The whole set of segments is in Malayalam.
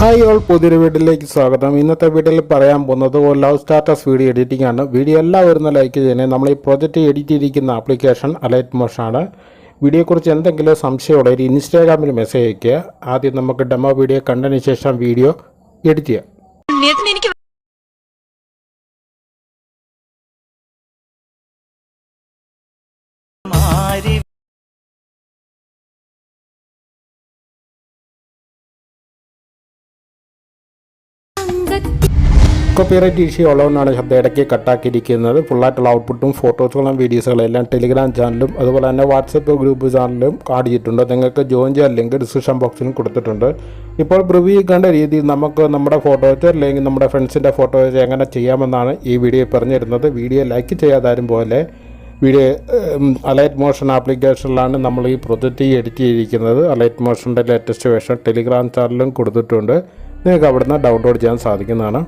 ഹായ് ഓൾ പുതിയൊരു വീഡിയോയിലേക്ക് സ്വാഗതം. ഇന്നത്തെ വീഡിയോയിൽ പറയാൻ പോകുന്നത് ഒരു ലവ് സ്റ്റാറ്റസ് വീഡിയോ എഡിറ്റിംഗ് ആണ്. വീഡിയോ എല്ലാവരും ലൈക്ക് ചെയ്യണേ. നമ്മൾ ഈ പ്രൊജക്റ്റ് എഡിറ്റ് ചെയ്തിരിക്കുന്ന ആപ്ലിക്കേഷൻ അലൈറ്റ് മോഷാണ് വീഡിയോയെക്കുറിച്ച് എന്തെങ്കിലും സംശയമുള്ളവർ ഇൻസ്റ്റാഗ്രാമിൽ മെസ്സേജ് അയയ്ക്കുക. ആദ്യം നമുക്ക് ഡെമോ വീഡിയോ കണ്ടതിന് ശേഷം വീഡിയോ എഡിറ്റ് ചെയ്യാം. കോപ്പിറൈറ്റ് ഇഷ്യൂ ഉള്ളതുകൊണ്ടാണ് ശബ്ദം ഇടയ്ക്ക് കട്ടാക്കിയിരിക്കുന്നത് ഫുള്ളായിട്ടുള്ള ഔട്ട്പുട്ടും ഫോട്ടോസുകളും വീഡിയോസുകളും എല്ലാം ടെലിഗ്രാം ചാനലും അതുപോലെ തന്നെ വാട്സപ്പ് ഗ്രൂപ്പ് ചാനലും കാണിച്ചിട്ടുണ്ട്. നിങ്ങൾക്ക് ജോയിൻ ചെയ്യാൻ ലിങ്ക് ഡിസ്ക്രിപ്ഷൻ ബോക്സിലും കൊടുത്തിട്ടുണ്ട്. ഇപ്പോൾ പ്രിവ്യൂ കണ്ട രീതിയിൽ നമുക്ക് നമ്മുടെ ഫോട്ടോ ഫോട്ടോസ് അല്ലെങ്കിൽ നമ്മുടെ ഫ്രണ്ട്സിന്റെ ഫോട്ടോസ് എങ്ങനെ ചെയ്യാമെന്നാണ് ഈ വീഡിയോ പറഞ്ഞിരുന്നത്. വീഡിയോ ലൈക്ക് ചെയ്യാതാരും പോലെ വീഡിയോ അലൈറ്റ് മോഷൻ ആപ്ലിക്കേഷനിലാണ് നമ്മൾ ഈ പ്രൊജക്റ്റ് എഡിറ്റ് ചെയ്തിരിക്കുന്നത്. അലൈറ്റ് മോഷന്റെ ലേറ്റസ്റ്റ് വേർഷൻ ടെലിഗ്രാം ചാനലിലും കൊടുത്തിട്ടുണ്ട്. നിങ്ങൾക്ക് അവിടുന്ന് ഡൗൺലോഡ് ചെയ്യാൻ സാധിക്കുന്നതാണ്.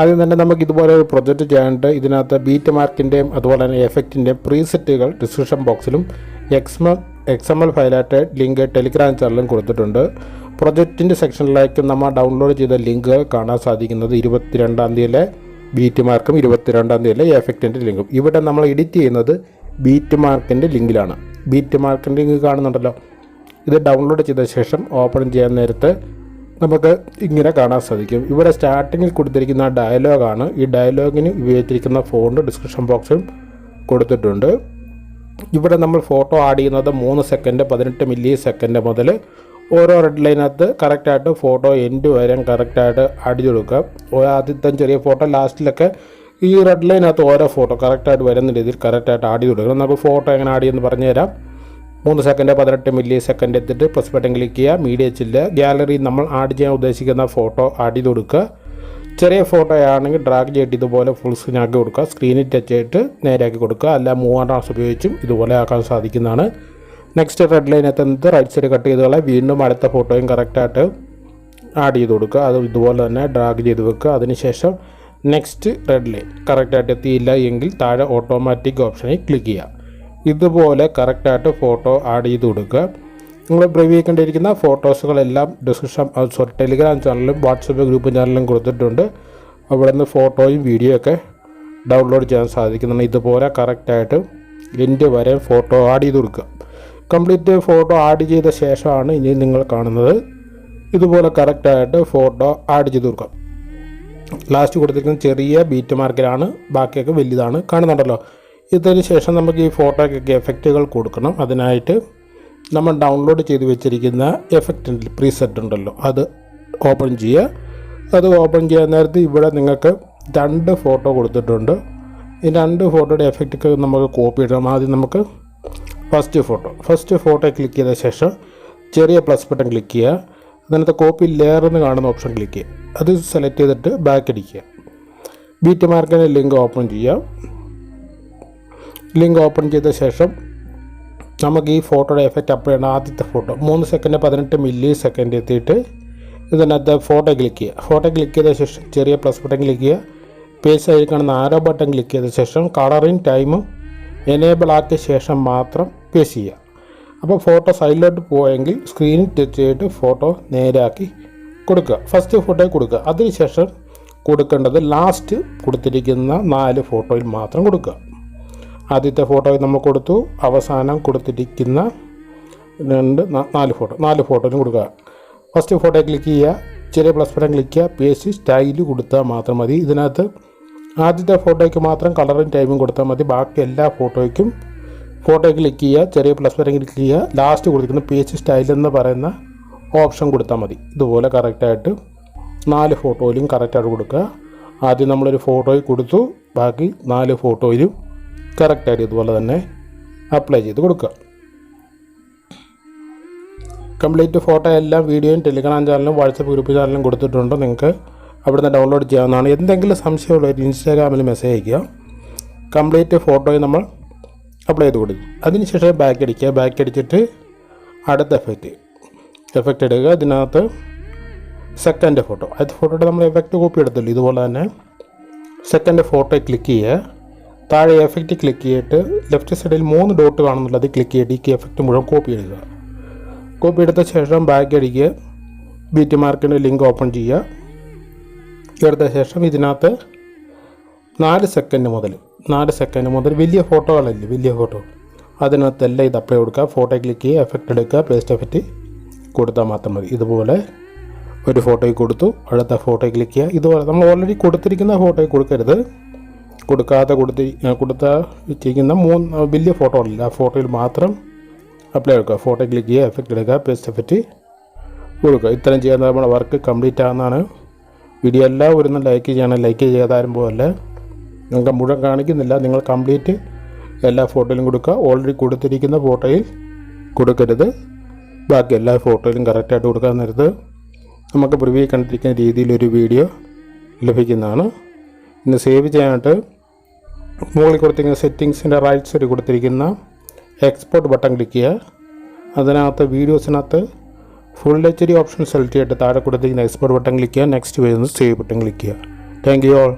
ആദ്യം തന്നെ നമുക്ക് ഇതുപോലെ ഒരു പ്രൊജക്റ്റ് ചെയ്യാനായിട്ട് ഇതിനകത്ത് ബീറ്റ് മാർക്കിന്റെയും അതുപോലെ തന്നെ എഫക്റ്റിന്റെയും പ്രീസെറ്റുകൾ ഡിസ്ക്രിപ്ഷൻ ബോക്സിലും എക്സ്മ എക്സ് എം എൽ ഫയലായിട്ട് ലിങ്ക് ടെലിഗ്രാം ചാനലിലും കൊടുത്തിട്ടുണ്ട്. പ്രൊജക്റ്റിന്റെ സെക്ഷനിലേക്ക് നമ്മൾ ഡൗൺലോഡ് ചെയ്ത ലിങ്ക് കാണാൻ സാധിക്കുന്നത് ഇരുപത്തിരണ്ടാം തീയതിയിലെ ബീറ്റ് മാർക്കും ഇരുപത്തിരണ്ടാം തീയതിയിലെ എഫക്റ്റിന്റെ ലിങ്കും ഇവിടെ നമ്മൾ എഡിറ്റ് ചെയ്യുന്നത് ബീറ്റ് മാർക്കിന്റെ ലിങ്കിലാണ് ബീറ്റ് മാർക്കിന്റെ ലിങ്ക് കാണുന്നുണ്ടല്ലോ. ഇത് ഡൗൺലോഡ് ചെയ്ത ശേഷം ഓപ്പൺ ചെയ്യാൻ നേരത്ത് നമുക്ക് ഇങ്ങനെ കാണാൻ സാധിക്കും. ഇവിടെ സ്റ്റാർട്ടിങ്ങിൽ കൊടുത്തിരിക്കുന്ന ഡയലോഗാണ് ഈ ഡയലോഗിന് ഉപയോഗിച്ചിരിക്കുന്ന ഫോണ്ട് ഡിസ്ക്രിപ്ഷൻ ബോക്സും കൊടുത്തിട്ടുണ്ട്. ഇവിടെ നമ്മൾ ഫോട്ടോ ആഡ് ചെയ്യുന്നത് മൂന്ന് സെക്കൻഡ് പതിനെട്ട് മില്ലി സെക്കൻഡ് മുതൽ ഓരോ റെഡ് ലൈനകത്ത് കറക്റ്റായിട്ട് ഫോട്ടോ എൻഡ് വരെ കറക്റ്റായിട്ട് ചെയ്ത് കൊടുക്കുക. ആദ്യത്തെ ചെറിയ ഫോട്ടോ ലാസ്റ്റിലൊക്കെ ഈ റെഡ് ലൈനകത്ത് ഓരോ ഫോട്ടോ കറക്റ്റായിട്ട് വരുന്ന രീതിയിൽ കറക്റ്റായിട്ട് ആഡ് ചെയ്ത് കൊടുക്കണം നമുക്ക് ഫോട്ടോ എങ്ങനെ ആഡ് ചെയ്യുമെന്ന് പറഞ്ഞു തരാം മൂന്ന് സെക്കൻഡ് പതിനെട്ട് മില്ലി സെക്കൻഡ് എത്തിയിട്ട് പ്ലസ് ബട്ടൺ ക്ലിക്ക് ചെയ്യുക. മീഡിയ ചില്ല് ഗാലറി നമ്മൾ ആഡ് ചെയ്യാൻ ഉദ്ദേശിക്കുന്ന ഫോട്ടോ ആഡ് ചെയ്ത് കൊടുക്കുക. ചെറിയ ഫോട്ടോ ആണെങ്കിൽ ഡ്രാഗ് ചെയ്തിട്ട് ഇതുപോലെ ഫുൾ സ്ക്രീൻ ആക്കി കൊടുക്കുക. സ്ക്രീനിൽ ടച്ച് ചെയ്തിട്ട് നേരെയാക്കി കൊടുക്കുക. അല്ല മൂവ് ആർട്സ് ഉപയോഗിച്ചും ഇതുപോലെ ആക്കാൻ സാധിക്കുന്നതാണ്. നെക്സ്റ്റ് റെഡ് ലൈൻ എത്തുന്നത് റൈറ്റ് സൈഡ് കട്ട് ചെയ്ത് കളയാം. വീണ്ടും അടുത്ത ഫോട്ടോയും കറക്റ്റായിട്ട് ആഡ് ചെയ്ത് കൊടുക്കുക. അത് ഇതുപോലെ തന്നെ ഡ്രാഗ് ചെയ്ത് വെക്കുക. അതിനുശേഷം നെക്സ്റ്റ് റെഡ് ലൈൻ കറക്റ്റായിട്ട് എത്തിയില്ല എങ്കിൽ താഴെ ഓട്ടോമാറ്റിക് ഓപ്ഷനിൽ ക്ലിക്ക് ചെയ്യുക. ഇതുപോലെ കറക്റ്റായിട്ട് ഫോട്ടോ ആഡ് ചെയ്ത് കൊടുക്കുക. നിങ്ങൾ പ്രിവ്യൂ കണ്ടിരിക്കുന്ന ഫോട്ടോസുകളെല്ലാം ഡിസ്ക്രിപ്ഷൻ സോറി ടെലിഗ്രാം ചാനലിലും വാട്സപ്പ് ഗ്രൂപ്പ് ചാനലിലും കൊടുത്തിട്ടുണ്ട്. അവിടെ നിന്ന് ഫോട്ടോയും വീഡിയോ ഒക്കെ ഡൗൺലോഡ് ചെയ്യാൻ സാധിക്കുന്നതാണ്. ഇതുപോലെ കറക്റ്റായിട്ട് എന്റ് വരെ ഫോട്ടോ ആഡ് ചെയ്ത് കൊടുക്കുക. കംപ്ലീറ്റ് ഫോട്ടോ ആഡ് ചെയ്ത ശേഷമാണ് ഇനി നിങ്ങൾ കാണുന്നത്. ഇതുപോലെ കറക്റ്റായിട്ട് ഫോട്ടോ ആഡ് ചെയ്ത് കൊടുക്കാം ലാസ്റ്റ് കൊടുത്തിരിക്കുന്ന ചെറിയ ബീറ്റ് മാർക്കിലാണ് ബാക്കിയൊക്കെ വലുതാണ് കാണുന്നുണ്ടല്ലോ. ഇതിന് ശേഷം നമുക്ക് ഈ ഫോട്ടോയ്ക്കൊക്കെ എഫക്റ്റുകൾ കൊടുക്കണം. അതിനായിട്ട് നമ്മൾ ഡൗൺലോഡ് ചെയ്ത് വെച്ചിരിക്കുന്ന എഫക്റ്റ് പ്രീസെറ്റ് ഉണ്ടല്ലോ. അത് ഓപ്പൺ ചെയ്യുക. അത് ഓപ്പൺ ചെയ്യാൻ നേരത്ത് ഇവിടെ നിങ്ങൾക്ക് രണ്ട് ഫോട്ടോ കൊടുത്തിട്ടുണ്ട്. ഈ രണ്ട് ഫോട്ടോയുടെ എഫക്റ്റൊക്കെ നമുക്ക് കോപ്പി ഇടണം ആദ്യം നമുക്ക് first photo first photo click ചെയ്ത ശേഷം ചെറിയ പ്ലസ് ബട്ടൺ ക്ലിക്ക് ചെയ്യുക. അതിനകത്ത് കോപ്പി ലെയർ എന്ന് കാണുന്ന ഓപ്ഷൻ ക്ലിക്ക് ചെയ്യുക. അത് സെലക്ട് ചെയ്തിട്ട് ബാക്ക് അടിക്കുക ബീറ്റ് മാർക്കിന്റെ ലിങ്ക് ഓപ്പൺ ചെയ്യാം ലിങ്ക് ഓപ്പൺ ചെയ്ത ശേഷം നമുക്ക് ഈ ഫോട്ടോയുടെ എഫക്റ്റ് അപ്ലൈ ചെയ്യണം ആദ്യത്തെ ഫോട്ടോ മൂന്ന് സെക്കൻഡ് പതിനെട്ട് മില്ലി സെക്കൻഡ് എത്തിയിട്ട് ഇതിനകത്ത് ഫോട്ടോ ക്ലിക്ക് ചെയ്യുക. ഫോട്ടോ ക്ലിക്ക് ചെയ്ത ശേഷം ചെറിയ പ്ലസ് ബട്ടൺ ക്ലിക്ക് ചെയ്യുക. പേജ് ആയി കാണുന്ന ആരോ ബട്ടൺ ക്ലിക്ക് ചെയ്ത ശേഷം കളറിങ് ടൈമും എനേബിൾ ആക്കിയ ശേഷം മാത്രം പേസ് ചെയ്യുക. അപ്പോൾ ഫോട്ടോ സൈഡിലോട്ട് പോയെങ്കിൽ സ്ക്രീനിൽ ടച്ച് ചെയ്തിട്ട് ഫോട്ടോ നേരാക്കി കൊടുക്കുക. ഫസ്റ്റ് ഫോട്ടോ കൊടുക്കുക. അതിനുശേഷം കൊടുക്കേണ്ടത് ലാസ്റ്റ് കൊടുത്തിരിക്കുന്ന നാല് ഫോട്ടോയിൽ മാത്രം കൊടുക്കുക. ആദ്യത്തെ ഫോട്ടോയിൽ നമ്മൾ കൊടുത്തു. അവസാനം കൊടുത്തിരിക്കുന്ന രണ്ട് നാല് ഫോട്ടോ നാല് ഫോട്ടോയും കൊടുക്കുക. ഫസ്റ്റ് ഫോട്ടോ ക്ലിക്ക് ചെയ്യുക. ചെറിയ പ്ലസ് ബട്ടൺ ക്ലിക്ക് ചെയ്യുക. പേസ്റ്റ് സ്റ്റൈൽ കൊടുത്താൽ മാത്രം മതി. ഇതിനകത്ത് ആദ്യത്തെ ഫോട്ടോയ്ക്ക് മാത്രം കളറും ടൈമും കൊടുത്താൽ മതി. ബാക്കി എല്ലാ ഫോട്ടോയ്ക്കും ഫോട്ടോ ക്ലിക്ക് ചെയ്യുക. ചെറിയ പ്ലസ് ബട്ടൺ ക്ലിക്ക് ചെയ്യുക. ലാസ്റ്റ് കൊടുത്തിരിക്കുന്ന പേജ് സ്റ്റൈൽ എന്ന് പറയുന്ന ഓപ്ഷൻ കൊടുത്താൽ മതി. ഇതുപോലെ കറക്റ്റായിട്ട് നാല് ഫോട്ടോയിലും കറക്റ്റായിട്ട് കൊടുക്കുക. ആദ്യം നമ്മളൊരു ഫോട്ടോയിൽ കൊടുത്തു. ബാക്കി നാല് ഫോട്ടോയിലും കറക്റ്റായിട്ട് ഇതുപോലെ തന്നെ അപ്ലൈ ചെയ്ത് കൊടുക്കുക. കംപ്ലീറ്റ് ഫോട്ടോ എല്ലാം വീഡിയോയും ടെലിഗ്രാം ചാനലും വാട്സപ്പ് ഗ്രൂപ്പ് ചാനലും കൊടുത്തിട്ടുണ്ട്. നിങ്ങൾക്ക് അവിടുന്ന് ഡൗൺലോഡ് ചെയ്യാവുന്നതാണ്. എന്തെങ്കിലും സംശയമുള്ളവർ ഇൻസ്റ്റാഗ്രാമിൽ മെസ്സേജ് അയക്കുക കംപ്ലീറ്റ് ഫോട്ടോയും നമ്മൾ അപ്ലൈ ചെയ്ത് കൊടുക്കും. അതിനുശേഷം ബാക്ക് അടിക്കുക. ബാക്ക് അടിച്ചിട്ട് അടുത്ത എഫക്റ്റ് എഫക്റ്റ് എടുക്കുക. ഇതിനകത്ത് സെക്കൻഡ് ഫോട്ടോ അത് ഫോട്ടോയുടെ നമ്മൾ എഫക്റ്റ് കോപ്പി എടുത്തില്ല? ഇതുപോലെ തന്നെ സെക്കൻഡ് ഫോട്ടോ ക്ലിക്ക് ചെയ്യുക. താഴെ എഫക്റ്റ് ക്ലിക്ക് ചെയ്തിട്ട് ലെഫ്റ്റ് സൈഡിൽ മൂന്ന് ഡോട്ട് കാണുന്നുള്ളത് ക്ലിക്ക് ചെയ്തിട്ട് ഈ എഫക്റ്റ് മുഴുവൻ കോപ്പി എടുക്കുക കോപ്പി എടുത്ത ശേഷം ബാക്ക് അടിക്കുക. ബീറ്റ് മാർക്കിന്റെ ലിങ്ക് ഓപ്പൺ ചെയ്യുക. എടുത്ത ശേഷം ഇതിനകത്ത് നാല് സെക്കൻഡ് മുതൽ നാല് സെക്കൻഡ് മുതൽ വലിയ ഫോട്ടോകളല്ലേ വലിയ ഫോട്ടോ അതിനകത്തെല്ലാം ഇത് അപ്ലൈ കൊടുക്കുക. ഫോട്ടോ ക്ലിക്ക് ചെയ്യുക എഫക്റ്റ് എടുക്കുക പേസ്റ്റ് എഫക്റ്റ് കൊടുത്താൽ മാത്രം മതി. ഇതുപോലെ ഒരു ഫോട്ടോയിൽ കൊടുത്തു. അടുത്ത ഫോട്ടോയിൽ ക്ലിക്ക് ചെയ്യുക. ഇതുപോലെ നമ്മൾ ഓൾറെഡി കൊടുത്തിരിക്കുന്ന ഫോട്ടോയിൽ കൊടുക്കരുത്. കൊടുക്കാതെ കൊടുത്തി കൊടുത്ത വെച്ചിരിക്കുന്ന മൂന്ന് വലിയ ഫോട്ടോ ഉണ്ടല്ലോ. ആ ഫോട്ടോയിൽ മാത്രം അപ്ലൈ എടുക്കുക ഫോട്ടോ ക്ലിക്ക് ചെയ്യുക എഫക്റ്റ് എടുക്കുക പേസ്റ്റ് എഫക്റ്റ് കൊടുക്കുക. ഇത്രയും ചെയ്യാൻ നമ്മുടെ വർക്ക് കംപ്ലീറ്റ് ആകുന്നതാണ് വീഡിയോ എല്ലാം ഒന്ന് ലൈക്ക് ചെയ്യണം. ലൈക്ക് ചെയ്താലും പോലെ നിങ്ങൾക്ക് മുഴുവൻ കാണിക്കുന്നില്ല. നിങ്ങൾ കംപ്ലീറ്റ് എല്ലാ ഫോട്ടോയിലും കൊടുക്കുക. ഓൾറെഡി കൊടുത്തിരിക്കുന്ന ഫോട്ടോയിൽ കൊടുക്കരുത്. ബാക്കി എല്ലാ ഫോട്ടോയിലും കറക്റ്റായിട്ട് കൊടുക്കാൻ നേരത്ത് നമുക്ക് പ്രിവ്യൂ കണ്ടിരിക്കുന്ന രീതിയിലൊരു വീഡിയോ ലഭിക്കുന്നതാണ്. ഇന്ന് സേവ് ചെയ്യാനായിട്ട് മുകളിൽ കൊടുത്തിരിക്കുന്ന സെറ്റിങ്സിന്റെ റൈറ്റ് സൈഡ് കൊടുത്തിരിക്കുന്ന എക്സ്പോർട്ട് ബട്ടൺ ക്ലിക്ക് ചെയ്യുക. അതിനകത്ത് വീഡിയോസിനകത്ത് full H D option select ചെയ്തിട്ട് താഴെ കൊടുത്തിരിക്കുന്ന എക്സ്പോർട്ട് ബട്ടൺ ക്ലിക്ക് ചെയ്യുക. നെക്സ്റ്റ് വരുന്നത് സേവ് ബട്ടൺ ക്ലിക്ക് ചെയ്യുക. Thank you all